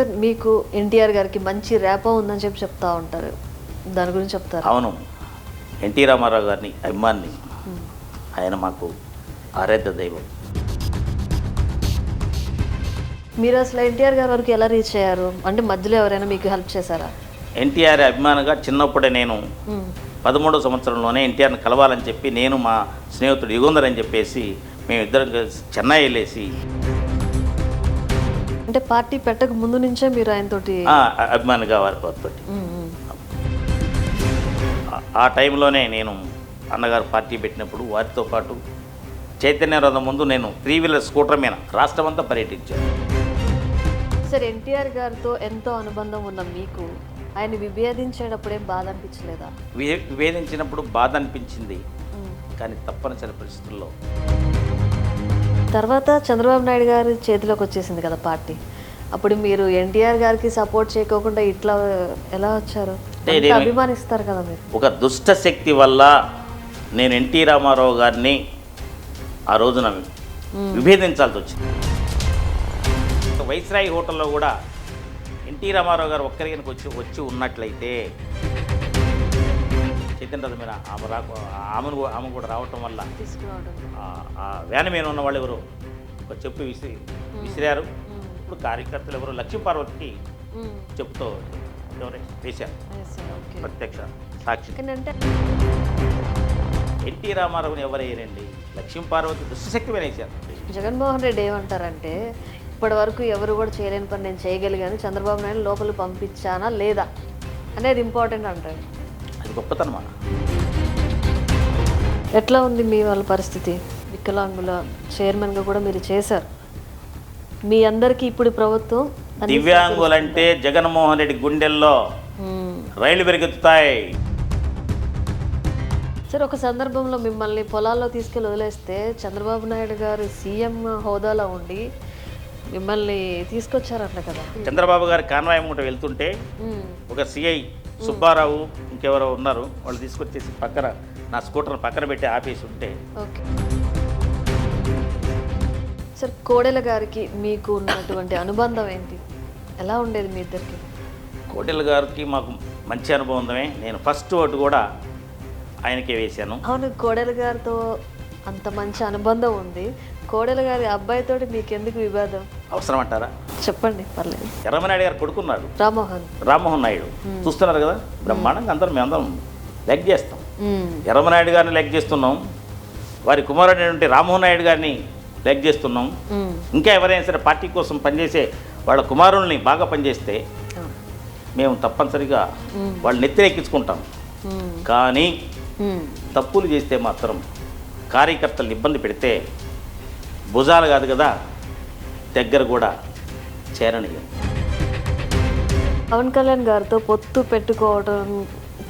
Sir మీకు ఎన్టీఆర్ గారికి మంచి ర్యాపో ఉందని చెప్పి చెప్తా ఉంటారు. దాని గురించి చెప్తారు? అవును. ఎన్టీ రామారావు గారిని అభిమాన్ని ఆయన మాకు ఆరాధ్య దైవం. మీరు అసలు ఎన్టీఆర్ గారి వరకు ఎలా రీచ్ అయ్యారు? అంటే మధ్యలో ఎవరైనా మీకు హెల్ప్ చేశారా? ఎన్టీఆర్ అభిమానిగా చిన్నప్పుడే నేను. పదమూడో సంవత్సరంలోనే ఎన్టీఆర్ని కలవాలని చెప్పి నేను మా స్నేహితుడు యుగంధర్ అని చెప్పేసి మేమిద్దరం చెన్నై వెళ్ళేసి అంటే పార్టీ పెట్టక ముందు నుంచే మీరు ఆయనతోటి ఆ, అభిమానిగా వారి వారితో. ఆ- టైంలోనే నేను అన్నగారు పార్టీ పెట్టినప్పుడు వారితో పాటు చైతన్య రథం ముందు నేను త్రీ వీలర్ స్కూటర్ మీద రాష్ట్రమంతా పర్యటించాను సార్ ఎన్టీఆర్ గారితో ఎంతో అనుబంధం ఉన్న మీకు ఆయన విభేదించేటప్పుడు ఏం బాధ అనిపించలేదా విభేదించినప్పుడు బాధ అనిపించింది. కానీ తప్పనిసరి పరిస్థితుల్లో తర్వాత చంద్రబాబు నాయుడు గారి చేతిలోకి వచ్చేసింది కదా పార్టీ. అప్పుడు మీరు ఎన్టీఆర్ గారికి సపోర్ట్ చేయకోకుండా ఇట్లా ఎలా వచ్చారు? అభిమానిస్తారు కదా మీరు. ఒక దుష్ట శక్తి వల్ల నేను ఎన్టీ రామారావు గారిని ఆ రోజున విభేదించాల్సి వచ్చింది. వైస్రాయి హోటల్లో కూడా ఎన్టీ రామారావు గారు ఒక్కరికి వచ్చి వచ్చి ఉన్నట్లయితే రథం మీద ఆమె రాకు ఆమెను కూ- ఆమె కూడా రావటం వల్ల తీసుకురావడం. ఆ- ఆ వ్యాన్ మీద ఉన్న వాళ్ళు ఎవరు? ఒక చెప్పు విసిరి విసిరారు. ఇప్పుడు కార్యకర్తలు ఎవరు? లక్ష్మీ పార్వతికి మ్మ్. చెప్పుతో ఎవరే? వేశారు. Okay. ప్రత్యక్ష సాక్షి. కానీ అంటే ఎన్టీ రామారావుని ఎవరయ్యారండి లక్ష్మీ పార్వతి దుష్టశక్తి వేశారు. జగన్మోహన్ రెడ్డి ఏమంటారంటే ఇప్పటి వరకు ఎవరు కూడా చేయలేని పని నేను చేయగలిగాను. చంద్రబాబు నాయుడు లోపలికి పంపించానా లేదా అనేది ఇంపార్టెంట్ అంటారు. అది గొప్పతనమా? ఎట్లా ఉంది మీ వాళ్ళ పరిస్థితి? వికలాంగుల చైర్మన్గా కూడా మీరు చేశారు. మీ అందరికీ ఇప్పుడు ప్రభుత్వం అన్ని దివ్యాంగులంటే జగన్మోహన్ రెడ్డి గుండెల్లో. రైళ్ళు పెరుగుతాయి. సరే ఒక సందర్భంలో మిమ్మల్ని పొలాల్లో తీసుకెళ్ళి వదిలేస్తే చంద్రబాబు నాయుడు గారు సీఎం హోదాలో ఉండి మిమ్మల్ని తీసుకొచ్చారంట కదా. చంద్రబాబు గారి కాన్వాయ్ మూట వెళ్తుంటే. ఒక సిఐ సుబ్బారావు ఇంకెవరో ఉన్నారు. వాళ్ళు తీసుకొచ్చేసి పక్కన నా స్కూటర్ పక్కన పెట్టి ఆపేసి ఉంటే ఓకే. సార్ కోడెల గారికి మీకు ఉన్నటువంటి అనుబంధం ఏంటి? ఎలా ఉండేది మీ ఇద్దరికి? కోటెల గారికి మాకు మంచి అనుభవమే నేను ఫస్ట్ ఓటు కూడా ఆయనకే వేశాను. అవును కోడెల గారితో అంత మంచి అనుబంధం ఉంది. కోడెల గారి అబ్బాయితోటి మీకు ఎందుకు వివాదం? అవసరం అంటారా చెప్పండి పర్లేదు. ఎర్రమనాయుడు గారు కొడుకున్నాడు రామ్మోహన్. రామ్మోహన్ నాయుడు. చూస్తున్నారు కదా? బ్రహ్మాండంగా అందరం మేమందరం లెగ్ చేస్తాం. ఎర్రమనాయుడు గారిని లెగ్ చేస్తున్నాం. వారి కుమారుడు అయినటువంటి రామ్మోహన్ నాయుడు గారిని లెగ్ చేస్తున్నాం. ఇంకా ఎవరైనా సరే పార్టీ కోసం పనిచేసే వాళ్ళ కుమారుల్ని బాగా పనిచేస్తే. మేము తప్పనిసరిగా. వాళ్ళు నెత్తిరెక్కించుకుంటాం. కానీ. తప్పులు చేస్తే మాత్రం కార్యకర్తలు ఇబ్బంది పెడితే భుజాలు కాదు కదా దగ్గర కూడా చేరనియం పవన్ కళ్యాణ్ గారితో పొత్తు పెట్టుకోవడం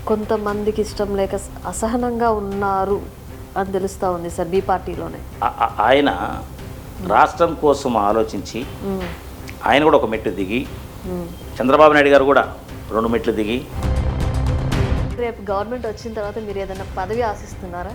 కొంతమందికి ఇష్టం లేక అసహనంగా ఉన్నారు అని తెలుస్తూ ఉంది సార్ మీ పార్టీలోనే ఆయన రాష్ట్రం కోసం ఆలోచించి. ఆయన కూడా ఒక మెట్టు దిగి. చంద్రబాబు నాయుడు గారు కూడా రెండు మెట్లు దిగి రేపు గవర్నమెంట్ వచ్చిన తర్వాత మీరు ఏదైనా పదవి ఆశిస్తున్నారా